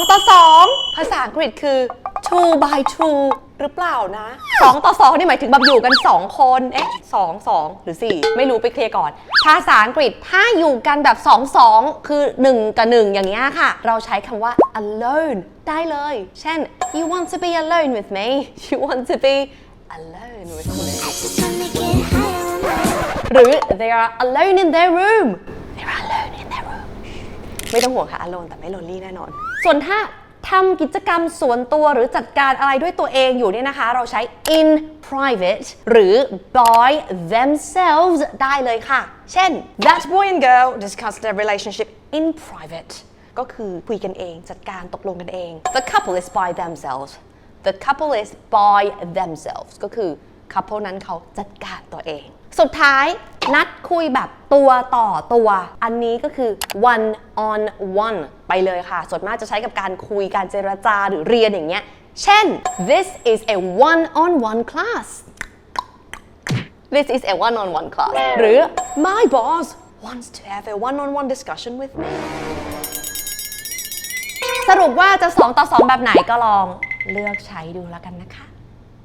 2 ต่อ 2 ภาษาอังกฤษคือ two by two หรือเปล่านะ 2 ต่อ 2 นี่หมายถึงแบบอยู่กัน 2 คน เอ๊ะ2 2 หรือ 4 ไม่รู้ไปเคลียร์ก่อน ภาษาอังกฤษถ้าอยู่กันแบบ 2 2 คือ 1 กับ 1 อย่างเงี้ยค่ะ เราใช้คำว่า alone ได้เลย เช่น you want to be alone with me you want to be alone with me หรือ they are alone in their room they are alone in their room ไม่ต้องห่วงค่ะ alone แต่ไม่ lonely แน่นอน ส่วนถ้าทำกิจกรรมส่วนตัวหรือจัดการอะไรด้วยตัวเองอยู่เนี่ยนะคะ เราใช้ in private หรือ by themselves ได้เลยค่ะ เช่น that boy and girl discuss their relationship in private ก็คือคุยกันเองจัดการตกลงกันเอง the couple is by themselves the couple is by themselves ก็คือ couple นั้นเขาจัดการตัวเอง สุดท้ายนัดคุยแบบตัวต่อตัว อันนี้ก็คือ one on one ไปเลยค่ะ ส่วนมากจะใช้กับการคุยการเจรจาหรือเรียนอย่างเงี้ย เช่น this is a one on one class this is a one on one class หรือ my boss wants to have a one on one discussion with me สรุปว่าจะ 2 ต่อ 2 แบบไหนก็ลองเลือกใช้ดูแล้วกันนะคะ